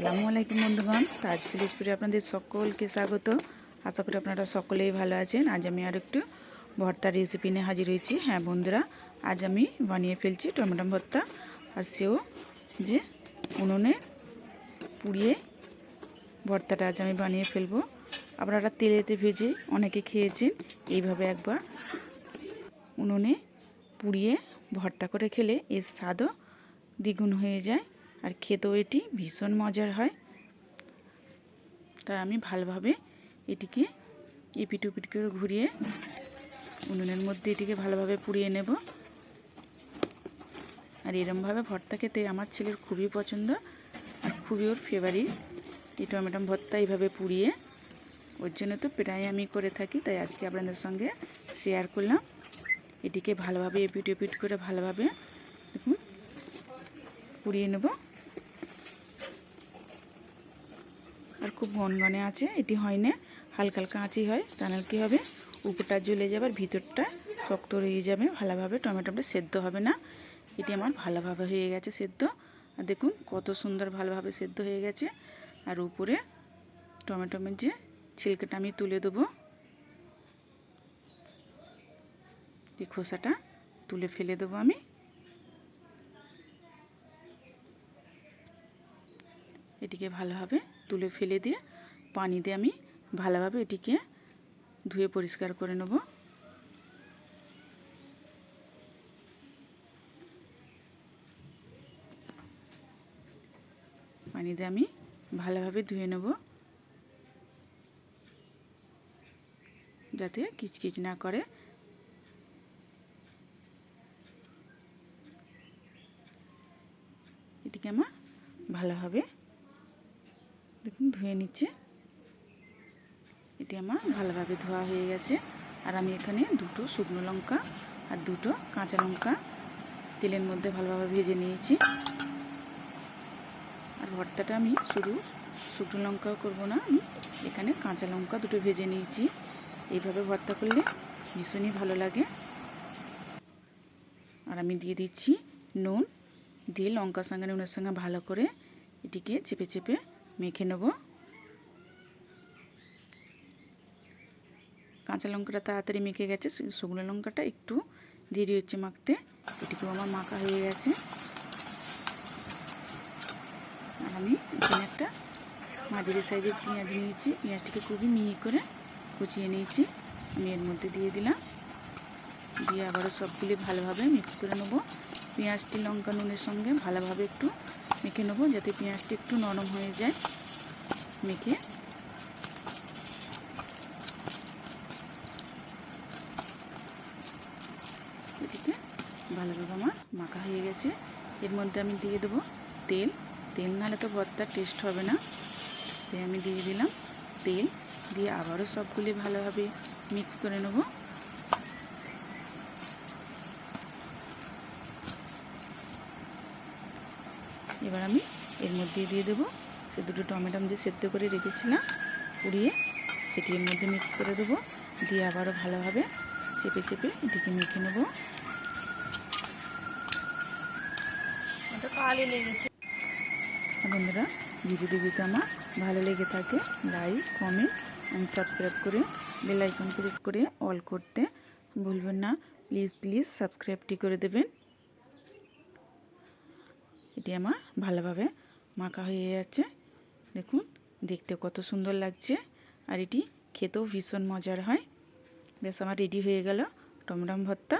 আসসালামু আলাইকুম বন্ধুগণ। তাজ ফিলিশপুরে আপনাদের সকলকে স্বাগত। আশা করি আপনারা সকলেই ভালো আছেন। আজ আমি আর একটু ভর্তার রেসিপি নিয়ে হাজির হয়েছি। হ্যাঁ বন্ধুরা, আজ আমি বানিয়ে ফেলছি টমেটো ভর্তা আর সেও যে উনুনে পুড়িয়ে ভর্তাটা আজ আমি বানিয়ে ফেলব। আপনারা তেলেতে ভেজে অনেকে খেয়েছেন। এইভাবে একবার উনুনে পুড়িয়ে ভর্তা করে খেলে এর স্বাদও দ্বিগুণ হয়ে যায়। আর খেতেও এটি ভীষণ মজার হয়। তাই আমি ভালোভাবে এটিকে এপিট উপিট করে ঘুরিয়ে উনুনের মধ্যে এটিকে ভালোভাবে পুড়িয়ে নেব। আর এরমভাবে ভর্তা খেতে আমার ছেলের খুবই পছন্দ আর খুবই ওর ফেভারিট এই টমেটো ভর্তা এইভাবে পুড়িয়ে ওর জন্য তো প্রায় আমি করে থাকি, তাই আজকে আপনাদের সঙ্গে শেয়ার করলাম। এটিকে ভালোভাবে এপিট এপিট করে ভালোভাবে দেখুন, পুড়িয়ে নেব। আর খুব ঘনঘনে আছে, এটি হয় না, হালকা হালকা আঁচই হয় তাহলে কী হবে? উপরটা জ্বলে যাবে আর ভিতরটা শক্ত রয়ে যাবে, ভালোভাবে টমেটোটা সেদ্ধ হবে না। এটি আমার ভালোভাবে হয়ে গেছে সেদ্ধ। আর দেখুন কত সুন্দর ভালোভাবে সেদ্ধ হয়ে গেছে। আর উপরে টমেটোমের যে ছিলকাটা আমি তুলে দেবো, এই খোসাটা তুলে ফেলে দেবো আমি। এটিকে ভালোভাবে তুলে ফেলে দিয়ে পানি দিয়ে আমি ভালোভাবে এটিকে ধুয়ে পরিষ্কার করে নেব। পানি দিয়ে আমি ভালোভাবে ধুয়ে নেব। যাতে কিচকিচ না করে। এটিকে আমার ভালোভাবে দেখুন, ধুয়ে নিচ্ছে। এটি আমার ভালোভাবে ধোয়া হয়ে গেছে। আর আমি এখানে দুটো শুকনো লঙ্কা আর দুটো কাঁচা লঙ্কা তেলের মধ্যে ভালোভাবে ভেজে নিয়েছি। আর ভর্তাটা আমি শুধু শুকনো লঙ্কাও করব না, আমি এখানে কাঁচা লঙ্কা দুটো ভেজে নিয়েছি। এইভাবে ভর্তা করলে ভীষণই ভালো লাগে। আর আমি দিয়ে দিচ্ছি নুন। দিয়ে লঙ্কার সঙ্গে, নুনের সঙ্গে ভালো করে এটিকে চেপে চেপে মেখে নেব। কাঁচা লঙ্কাটা তাড়াতাড়ি মেখে গেছে শুকনো লঙ্কাটা একটু দেরি হচ্ছে মাখতে এটিকেও আমার মাখা হয়ে গেছে। আর আমি এখানে একটা মাঝারি সাইজের পেঁয়াজ নিয়েছি, পেঁয়াজটিকে খুবই মিহি করে কুচিয়ে নিয়েছি, আমি এর মধ্যে দিয়ে দিলাম। দিয়ে আবারও সবগুলি ভালোভাবে মিক্স করে নেব। পেঁয়াজটি, লঙ্কা, নুনের সঙ্গে ভালোভাবে একটু মেখে নেব যাতে পেঁয়াজটি একটু নরম হয়ে যায় মেখে। এদিকে ভালোভাবে আমার মাখা হয়ে গেছে। এর মধ্যে আমি দিয়ে দেবো তেল। তেল নাহলে তো ভর্তার টেস্ট হবে না। তাই আমি দিয়ে দিলাম তেল। দিয়ে আবারও সবগুলি ভালোভাবে মিক্স করে নেব। এবার আমি এর মধ্যে দিয়ে দেবো। সে দুটো টমেটো যে সেদ্ধ করে রেখেছিলাম পুড়িয়ে সেটি এর মধ্যে মিক্স করে দেবো। দিয়ে আবারও ভালোভাবে চেপে চেপে এটিকে মেখে নেব। বন্ধুরা ভিডিওটি যদি আমার ভালো লেগে থাকে লাইক কমেন্ট অ্যান্ড সাবস্ক্রাইব করে বেল আইকন প্রেস করে অল করতে ভুলবেন না। প্লিজ প্লিজ সাবস্ক্রাইবটি করে দেবেন। এটি আমার ভালোভাবে মাখা হয়ে যাচ্ছে। দেখুন, দেখতে কত সুন্দর লাগছে। আর এটি খেতেও ভীষণ মজার হয়। বেশ, আমার রেডি হয়ে গেল টমটম ভর্তা।